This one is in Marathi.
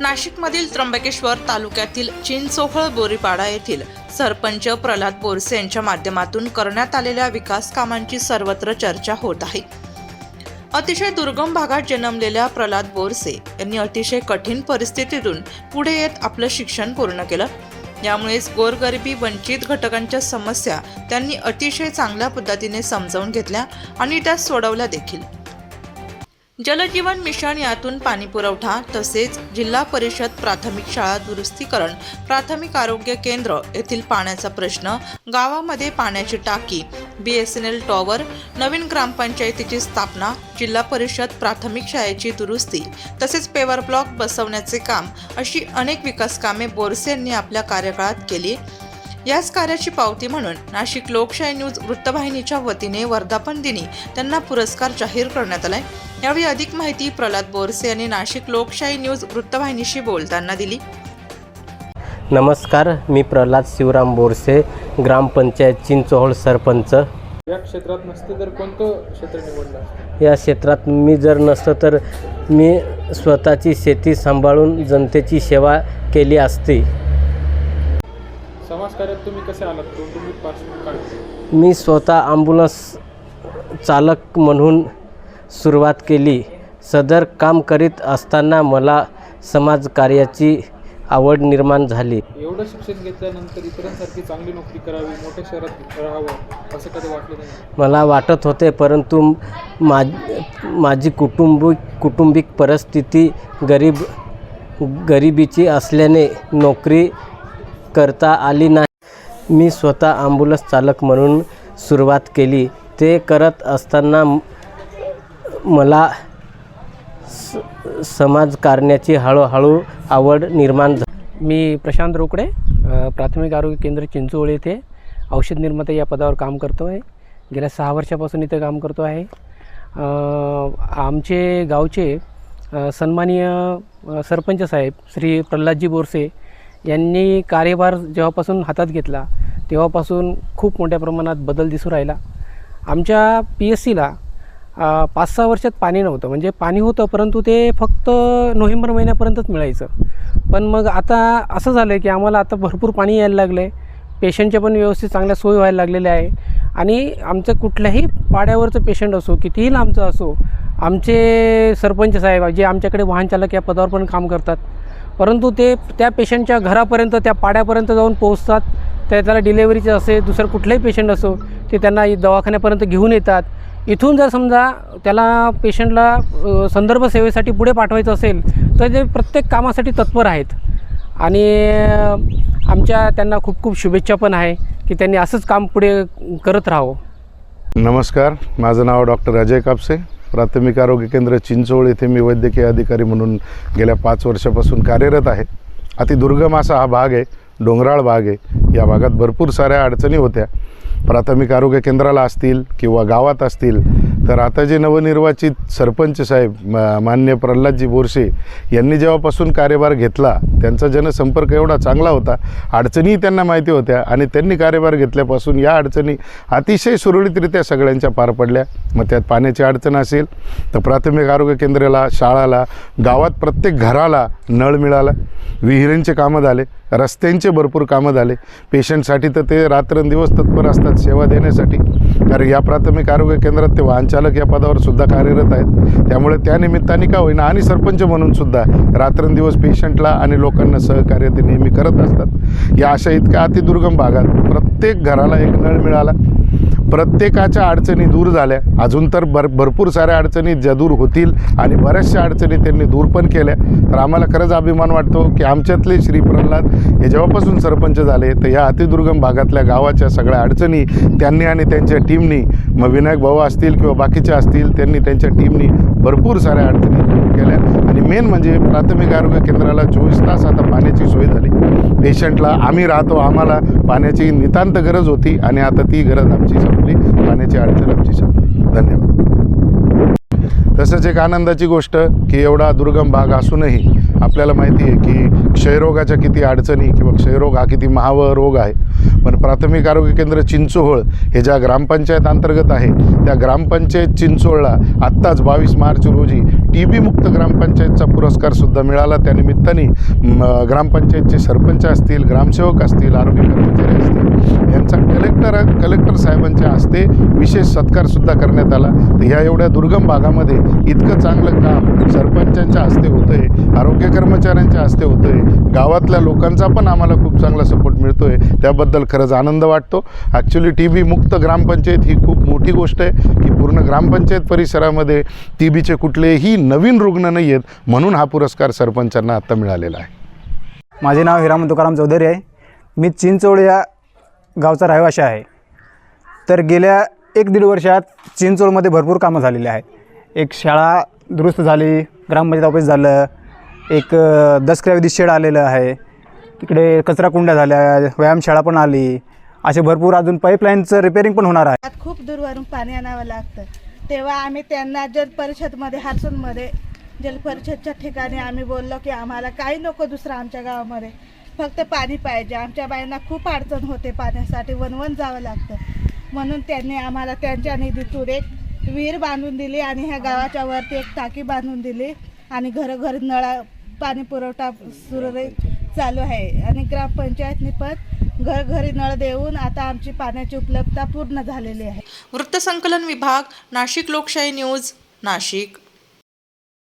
नाशिकमधील त्र्यंबकेश्वर तालुक्यातील चिंचोहळ बोरीपाडा येथील सरपंच प्रल्हाद बोरसे यांच्या माध्यमातून करण्यात आलेल्या विकास कामांची सर्वत्र चर्चा होत आहे. अतिशय दुर्गम भागात जन्मलेल्या प्रल्हाद बोरसे यांनी अतिशय कठीण परिस्थितीतून पुढे येत आपलं शिक्षण पूर्ण केलं. यामुळेच गोरगरिबी वंचित घटकांच्या समस्या त्यांनी अतिशय चांगल्या पद्धतीने समजावून घेतल्या आणि त्या सोडवल्या देखील. जलजीवन मिशन यातून पाणी पुरवठा तसेच जिल्हा परिषद प्राथमिक शाळा दुरुस्तीकरण प्राथमिक आरोग्य केंद्र येथील पाण्याचा प्रश्न गावामध्ये पाण्याची टाकी B S N L tower नवीन ग्रामपंचायतीची स्थापना जिल्हा परिषद प्राथमिक शाळेची दुरुस्ती तसेच पेवर ब्लॉक बसवण्याचे काम अशी अनेक विकास कामे बोरसे यांनी आपल्या कार्यकाळात केली. याच कार्याची पावती म्हणून नाशिक लोकशाही न्यूज वृत्तवाहिनीच्या वतीने वर्धापन दिनी त्यांना पुरस्कार जाहीर करण्यात आलाय. यावेळी अधिक माहिती प्रल्हाद बोरसे यांनी नाशिक लोकशाही न्यूज वृत्तवाहिनीशी बोलताना दिली. नमस्कार मी प्रल्हाद शिवराम बोरसे ग्रामपंचायत चिंचोहळ सरपंच. या क्षेत्रात नसते तर कोणतं क्षेत्र निवडलं? या क्षेत्रात मी जर नसतं तर मी स्वतःची शेती सांभाळून जनतेची सेवा केली असती. समाजकार्यात तुम्ही कसे आलात? कौटुंबिक पार्श्वभूमी मी स्वतः ॲम्ब्युलन्स चालक म्हणून सुरुवात केली. सदर काम करीत असताना मला समाजकार्याची आवड निर्माण झाली. एवढं शिक्षण घेतल्यानंतर इतरांसारखी चांगली नोकरी करावी मोठ्या शहरात राहावं असं कधी वाटलं नाही? मला वाटत होते परंतु मा माझी कुटुंबिक कुटुंबिक परिस्थिती गरीब गरिबीची असल्याने नोकरी करता आली नाही. मी स्वतः ॲम्ब्युलन्स चालक म्हणून सुरुवात केली. ते करत असताना मला स समाजकारण्याची हळूहळू आवड निर्माण झाली मी प्रशांत रोकडे प्राथमिक आरोग्य केंद्र चिंचोळी येथे औषध निर्माता या पदावर काम करतो आहे गेल्या सहा वर्षापासून इथे काम करतो आहे. आमचे गावचे सन्मानीय सरपंच साहेब श्री प्रल्हादजी बोरसे यांनी कार्यभार जेव्हापासून हातात घेतला तेव्हापासून खूप मोठ्या प्रमाणात बदल दिसू राहिला. आमच्या पी एस सीला पाच सहा वर्षात पाणी नव्हतं. म्हणजे पाणी होतं परंतु ते फक्त नोव्हेंबर महिन्यापर्यंतच मिळायचं. पण मग आता असं झालं आहे की आम्हाला आता भरपूर पाणी यायला लागलं आहे पेशंटच्या पण व्यवस्थित चांगल्या सोय व्हायला लागलेल्या आहे. आणि आमचं कुठल्याही पाड्यावरचं पेशंट असो कितीही लांबचं असो आमचे सरपंच साहेब जे आमच्याकडे वाहनचालक या पदावर पण काम करतात परंतु ते त्या पेशंटच्या घरापर्यंत त्या पाड्यापर्यंत जाऊन पोहोचतात. त्या त्याला डिलेवरीचं असे दुसरं कुठलंही पेशंट असो ते त्यांना दवाखान्यापर्यंत घेऊन येतात. इथून जर समजा त्याला पेशंटला संदर्भ सेवेसाठी पुढे पाठवायचं असेल तर ते प्रत्येक कामासाठी तत्पर आहेत. आणि आमच्या त्यांना खूप खूप शुभेच्छा पण आहे की त्यांनी असंच काम पुढे करत राहावं. नमस्कार. माझं नाव डॉक्टर अजय कापसे. प्राथमिक आरोग्य केंद्र चिंचोळ येथे मी वैद्यकीय अधिकारी म्हणून गेल्या पाच वर्षापासून कार्यरत आहे. अति दुर्गम असा हा भाग आहे डोंगराळ भाग आहे. या भागात भरपूर साऱ्या अडचणी होत्या. प्राथमिक आरोग्य केंद्राला असतील किंवा गावात असतील तर आता जे नवनिर्वाचित सरपंच साहेब मान्य प्रल्हादजी बोरसे यांनी जेव्हापासून कार्यभार घेतला त्यांचा जनसंपर्क एवढा चांगला होता अडचणीही त्यांना माहिती होत्या आणि त्यांनी कार्यभार घेतल्यापासून या अडचणी अतिशय सुरळीतरित्या सगळ्यांच्या पार पडल्या. मग त्यात पाण्याची अडचण असेल तर प्राथमिक आरोग्य केंद्राला शाळाला गावात प्रत्येक घराला नळ मिळाला विहिरींचे कामं झाले रस्त्यांचे भरपूर कामं झाले. पेशंटसाठी तर ते रात्रंदिवस तत्पर असतात सेवा देण्यासाठी. कारण या प्राथमिक आरोग्य केंद्रात ते संचालक या पदावर सुद्धा कार्यरत आहेत. त्यामुळे त्या निमित्ताने का होईना आणि सरपंच म्हणून सुद्धा रात्रंदिवस पेशंटला आणि लोकांना सहकार्य ते नेहमी करत असतात. या अशा इतक्या अतिदुर्गम भागात प्रत्येक घराला एक नळ मिळाला. प्रत्येकाच्या अडचणी दूर झाल्या. अजून तर भर भरपूर साऱ्या अडचणी ज्या दूर होतील आणि बऱ्याचशा अडचणी त्यांनी दूर पण केल्या. तर आम्हाला खरंच अभिमान वाटतो की आमच्यातले श्री प्रल्हाद हे जेव्हापासून सरपंच झाले तर या अतिदुर्गम भागातल्या गावाच्या सगळ्या अडचणी त्यांनी आणि त्यांच्या टीमनी मग विनायक भाऊ असतील किंवा बाकीचे असतील त्यांनी त्यांच्या टीमनी भरपूर साऱ्या अडचणी दूर केल्या. आणि मेन म्हणजे प्राथमिक आरोग्य केंद्राला चोवीस तास आता पाण्याची सोय झाली. पेशंटला आम्ही राहतो आम्हाला पाण्याची नितांत गरज होती आणि आता ती गरज आमची संपली. पाण्याची अडचण आमची संपली. धन्यवाद. तसंच एक आनंदाची गोष्ट की एवढा दुर्गम भाग असूनही आपल्याला माहिती आहे की क्षयरोगाच्या किती अडचणी किंवा क्षयरोग हा किती महाव रोग आहे. पण प्राथमिक आरोग्य केंद्र चिंचोहळ हे ज्या ग्रामपंचायत अंतर्गत आहे त्या ग्रामपंचायत चिंचोळला आत्ताच बावीस मार्च रोजी टी बी मुक्त ग्रामपंचायतचा पुरस्कारसुद्धा मिळाला. त्यानिमित्ताने म, ग्रामपंचायतचे सरपंच असतील ग्रामसेवक असतील आरोग्य कर्मचारी असतील यांचा कलेक्टर कलेक्टर साहेबांच्या हस्ते विशेष सत्कारसुद्धा करण्यात आला. तर ह्या एवढ्या दुर्गम भागामध्ये इतकं चांगलं काम सरपंचांच्या हस्ते होतं आहे आरोग्य कर्मचाऱ्यांच्या हस्ते होतं आहे गावातल्या लोकांचा पण आम्हाला खूप चांगला सपोर्ट मिळतो आहे त्याबद्दल खरंच आनंद वाटतो. ॲक्च्युली टी बी मुक्त ग्रामपंचायत ही खूप मोठी गोष्ट आहे की पूर्ण ग्रामपंचायत परिसरामध्ये टी बीचे कुठलेही नवीन रुग्ण नाही आहेत म्हणून हा पुरस्कार सरपंचांना आत्ता मिळालेला आहे. माझे नाव हिराम तुकाराम चौधरी आहे. मी चिंचोड या गावचा रहिवाशी आहे. तर गेल्या एक दीड वर्षात चिंचोळमध्ये भरपूर कामं झालेली आहेत. एक शाळा दुरुस्त झाली ग्रामपंचायत ऑफिस झालं एक अ, शेड आलेलं आहे. तिकडे कचरा कुंड्या झाल्या व्यायामशाळा पण आली. असे भरपूर अजून पाईपलाईनचं रिपेअरिंग पण होणार आहे. खूप दूरवरून पाणी आणावं लागतं. तेव्हा आम्ही त्यांना जल परिषदमध्ये हारसूनमध्ये जल परिषदच्या ठिकाणी आम्ही बोललो की आम्हाला काही नको दुसरं आमच्या गावामध्ये. फक्त पाणी पाहिजे. आमच्या बायांना खूप अडचण होते पाण्यासाठी. वनवन जावं लागतं. म्हणून त्यांनी आम्हाला त्यांच्या निधीतून एक विहीर बांधून दिली आणि ह्या गावाच्या वरती एक टाकी बांधून दिली. आणि घरोघर नळा पाणी पुरवठा सुरळीत चालू आहे. आणि ग्रामपंचायतनी पण घरघरी नळ देऊन आता आमची पाण्याची उपलब्धता पूर्ण झालेली आहे. वृत्तसंकलन विभाग नाशिक लोकशाही न्यूज नाशिक.